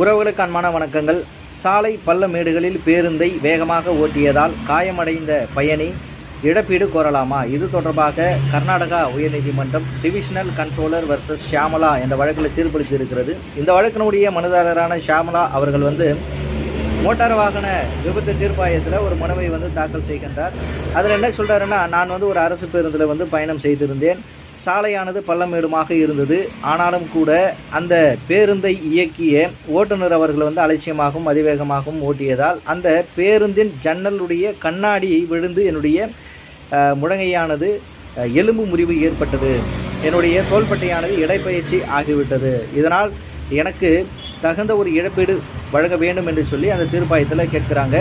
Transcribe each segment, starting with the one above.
உறவுகளுக்கு அன்பான வணக்கங்கள். சாலை பள்ளமேடுகளில் பேருந்தை வேகமாக ஓட்டியதால் காயமடைந்த பயணி இழப்பீடு கோரலாமா? இது தொடர்பாக கர்நாடகா உயர்நீதிமன்றம் டிவிஷனல் கண்ட்ரோலர் வர்சஸ் ஷியாமலா என்ற வழக்கில் தீர்ப்பளித்து இருக்கிறது இந்த வழக்கினுடைய மனுதாரரான ஷியாமலா அவர்கள் வந்து மோட்டார் வாகன விபத்து தீர்ப்பாயத்தில் ஒரு மனுவை வந்து தாக்கல் செய்கின்றார். அதில் என்ன சொல்கிறாருன்னா நான் வந்து ஒரு அரசு பேருந்தில் வந்து பயணம் செய்திருந்தேன். சாலையானது பள்ளமேடுமாக இருந்தது. ஆனாலும் கூட அந்த பேருந்தை இயக்கிய ஓட்டுநர் அவர்கள் வந்து அலட்சியமாகவும் அதிவேகமாகவும் ஓட்டியதால் அந்த பேருந்தின் ஜன்னலுடைய கண்ணாடி விழுந்து என்னுடைய முழங்கையானது எலும்பு முறிவு ஏற்பட்டது. என்னுடைய தோள்பட்டையானது இடைப்பயிற்சி ஆகிவிட்டது. இதனால் எனக்கு தகுந்த ஒரு இழப்பீடு வழங்க வேண்டும் என்று சொல்லி அந்த தீர்ப்பாயத்தில் கேட்குறாங்க.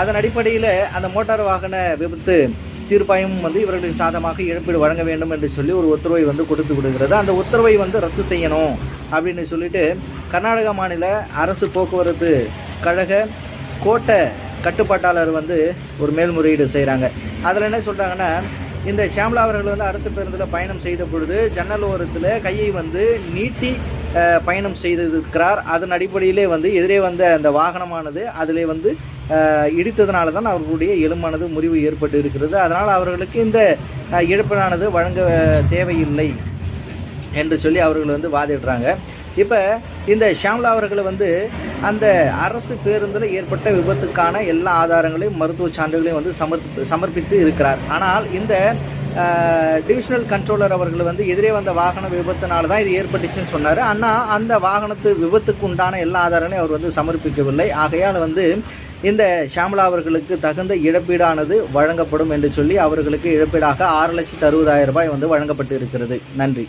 அதன் அடிப்படையில் அந்த மோட்டார் வாகன விபத்து தீர்ப்பாயமும் வந்து இவர்களுக்கு சாதமாக இழப்பீடு வழங்க வேண்டும் என்று சொல்லி ஒரு உத்தரவை வந்து கொடுத்து விடுகிறது. அந்த உத்தரவை வந்து ரத்து செய்யணும் அப்படின்னு சொல்லிட்டு கர்நாடக மாநில அரசு போக்குவரத்து கழக கோட்டை கட்டுப்பாட்டாளர் வந்து ஒரு மேல்முறையீடு செய்கிறாங்க அதில் என்ன சொல்கிறாங்கன்னா இந்த ஷியாம்லா அவர்கள் வந்து அரசு பேருந்தில் பயணம் செய்த பொழுது ஜன்னல் ஓரத்தில் கையை வந்து நீட்டி பயணம் செய்திருக்கிறார். அதன் அடிப்படையிலே வந்து எதிரே வந்த அந்த வாகனமானது அதிலே வந்து இடித்ததனால தான் அவர்களுடைய எலும்பானது முறிவு ஏற்பட்டு இருக்கிறது. அதனால் அவர்களுக்கு இந்த இழப்பினானது வழங்க தேவையில்லை என்று சொல்லி அவர்கள் வந்து வாதிடுறாங்க. இப்போ இந்த ஷாம்லா அவர்கள் வந்து அந்த அரசு பேருந்தில் ஏற்பட்ட விபத்துக்கான எல்லா ஆதாரங்களையும் மருத்துவ சான்றுகளையும் வந்து சமர்ப்பி சமர்ப்பித்து இருக்கிறார். ஆனால் இந்த டிவிஷனல் கண்ட்ரோலர் அவர்கள் வந்து எதிரே வந்த வாகன விபத்தினால தான் இது ஏற்பட்டுச்சுன்னு சொன்னார். ஆனால் அந்த வாகனத்து விபத்துக்கு உண்டான எல்லா ஆதாரங்களையும் அவர் வந்து சமர்ப்பிக்கவில்லை. ஆகையால் வந்து இந்த ஷாம்லா அவர்களுக்கு தகுந்த இழப்பீடானது வழங்கப்படும் என்று சொல்லி அவர்களுக்கு இழப்பீடாக ஆறு லட்சத்து அறுபதாயிரம் ரூபாய் வந்து வழங்கப்பட்டு இருக்கிறது நன்றி.